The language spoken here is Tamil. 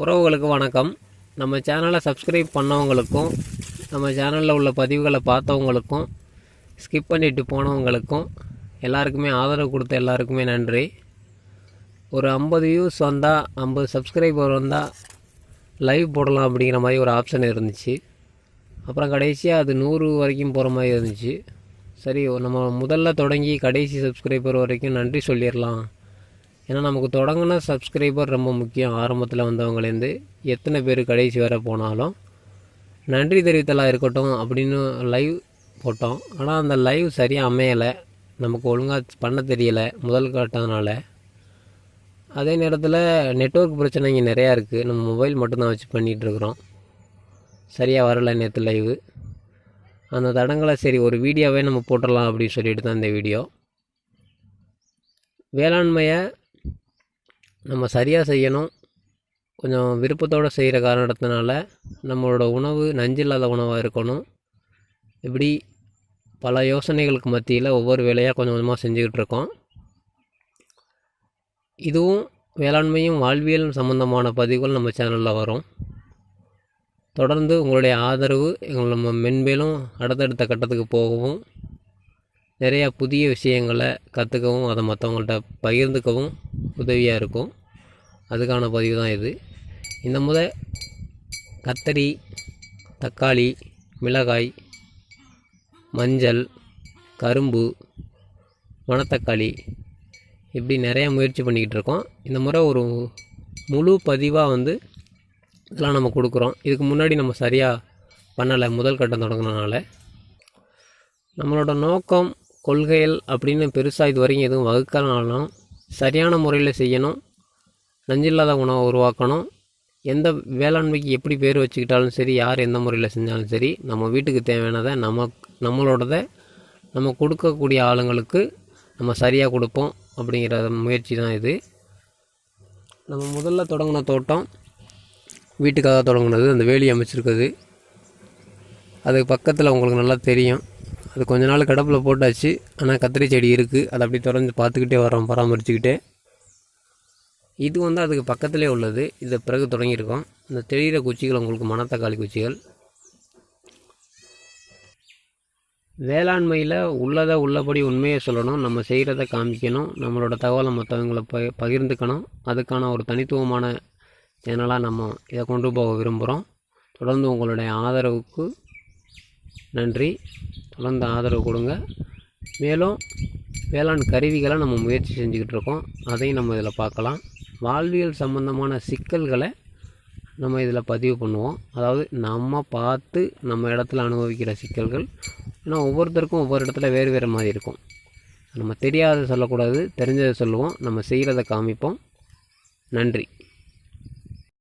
உறவுகளுக்கு வணக்கம். நம்ம சேனலை சப்ஸ்கிரைப் பண்ணவங்களுக்கும் நம்ம சேனலில் உள்ள பதிவுகளை பார்த்தவங்களுக்கும் ஸ்கிப் பண்ணிட்டு போனவங்களுக்கும் எல்லாருக்குமே ஆதரவு கொடுத்த எல்லாருக்குமே நன்றி. ஒரு ஐம்பது வியூஸ் வந்தால் ஐம்பது சப்ஸ்கிரைபர் வந்தால் லைவ் போடலாம் அப்படிங்கிற மாதிரி ஒரு ஆப்ஷன் இருந்துச்சு. அப்புறம் கடைசியாக அது நூறு வரைக்கும் போகிற மாதிரி இருந்துச்சு. சரி நம்ம முதல்ல தொடங்கி கடைசி சப்ஸ்கிரைபர் வரைக்கும் நன்றி சொல்லிடலாம். ஏன்னா நமக்கு தொடங்கின சப்ஸ்கிரைபர் ரொம்ப முக்கியம். ஆரம்பத்தில் வந்தவங்கலேருந்து எத்தனை பேர் கடைசி வரை போனாலும் நன்றி தெரிவித்தலாக இருக்கட்டும் அப்படின்னு லைவ் போட்டோம். ஆனால் அந்த லைவ் சரியாக அமையலை. நமக்கு ஒழுங்காக பண்ண தெரியலை. முதல் காட்டதுனால அதே நேரத்தில் நெட்ஒர்க் பிரச்சனை இங்கே நிறையா இருக்குது நம்ம மொபைல் மட்டும்தான் வச்சு பண்ணிகிட்ருக்குறோம் சரியாக வரலை நேற்று லைவு அந்த தடங்களை சரி ஒரு வீடியோவே நம்ம போட்டுடலாம் அப்படின்னு சொல்லிட்டு தான் இந்த வீடியோ வேளாண்மையை நம்ம சரியாக செய்யணும். கொஞ்சம் விருப்பத்தோடு செய்கிற காரணத்தினால நம்மளோட உணவு நஞ்சில்லாத உணவாக இருக்கணும். இப்படி பல யோசனைகளுக்கு மத்தியில் ஒவ்வொரு வேலையாக கொஞ்சம் கொஞ்சமாக செஞ்சுக்கிட்டு இருக்கோம். இதுவும் வேளாண்மையும் வாழ்வியலும் சம்மந்தமான பதிவுகள் நம்ம சேனலில் வரும். தொடர்ந்து உங்களுடைய ஆதரவு எங்களை நம்ம மென்மேலும் அடுத்தடுத்த கட்டத்துக்கு போகவும் நிறையா புதிய விஷயங்களை கற்றுக்கவும் அதை மற்றவங்கள்ட்ட பகிர்ந்துக்கவும் உதவியாக இருக்கும். அதுக்கான பதிவு தான் இது. இந்த முத கத்தரி தக்காளி மிளகாய் மஞ்சள் கரும்பு மணத்தக்காளி இப்படி நிறையா முயற்சி பண்ணிக்கிட்டு இருக்கோம். இந்த முறை ஒரு முழு பதிவாக வந்து இதெல்லாம் நம்ம கொடுக்குறோம். இதுக்கு முன்னாடி நம்ம சரியாக பண்ணலை. முதல் கட்டம் தொடங்கினால நம்மளோட நோக்கம் கொள்கைகள் அப்படின்னு பெருசாக இது வரைக்கும் எதுவும் வகுக்கலனாலும் சரியான முறையில் செய்யணும். நஞ்சில்லாத உணவை உருவாக்கணும். எந்த வேளாண்மைக்கு எப்படி பேர் வச்சுக்கிட்டாலும் சரி யார் எந்த முறையில் செஞ்சாலும் சரி நம்ம வீட்டுக்கு தேவையானதை நம்ம நம்மளோடதை நம்ம கொடுக்கக்கூடிய ஆளுங்களுக்கு நம்ம சரியாக கொடுப்போம் அப்படிங்கிற முயற்சி தான் இது. நம்ம முதல்ல தொடங்கின தோட்டம் வீட்டுக்காக தொடங்கினது அந்த வேலி அமைச்சிருக்குது அதுக்கு பக்கத்தில் உங்களுக்கு நல்லா தெரியும். அது கொஞ்ச நாள் கடப்பில் போட்டாச்சு. ஆனால் கத்திரி செடி இருக்குது அதை அப்படி தொடர்ந்து பார்த்துக்கிட்டே வரோம் பராமரிச்சுக்கிட்டே. இது வந்து அதுக்கு பக்கத்திலே உள்ளது. இதை பிறகு தொடங்கியிருக்கோம். இந்த தெளிகிற குச்சிகள் உங்களுக்கு மணத்தக்காளி குச்சிகள். வேளாண்மையில் உள்ளதை உள்ளபடி உண்மையை சொல்லணும். நம்ம செய்கிறத காமிக்கணும். நம்மளோட தகவலை மற்றவங்களை ப பகிர்ந்துக்கணும். அதுக்கான ஒரு தனித்துவமான சேனலாக நம்ம இதை கொண்டு போக விரும்புகிறோம் தொடர்ந்து உங்களுடைய ஆதரவுக்கு நன்றி. தொடர்ந்து ஆதரவு கொடுங்க. மேலும் வேளாண் கருவிகளை நம்ம முயற்சி செஞ்சுக்கிட்டு இருக்கோம். அதையும் நம்ம இதில் பார்க்கலாம். வாழ்வியல் சம்பந்தமான சிக்கல்களை நம்ம இதில் பதிவு பண்ணுவோம். அதாவது நம்ம பார்த்து நம்ம இடத்துல அனுபவிக்கிற சிக்கல்கள். ஏன்னா ஒவ்வொருத்தருக்கும் ஒவ்வொரு இடத்துல வேறு வேறு மாதிரி இருக்கும். நம்ம தெரியாத சொல்லக்கூடாது தெரிஞ்சதை சொல்லுவோம். நம்ம செய்கிறத காமிப்போம். நன்றி.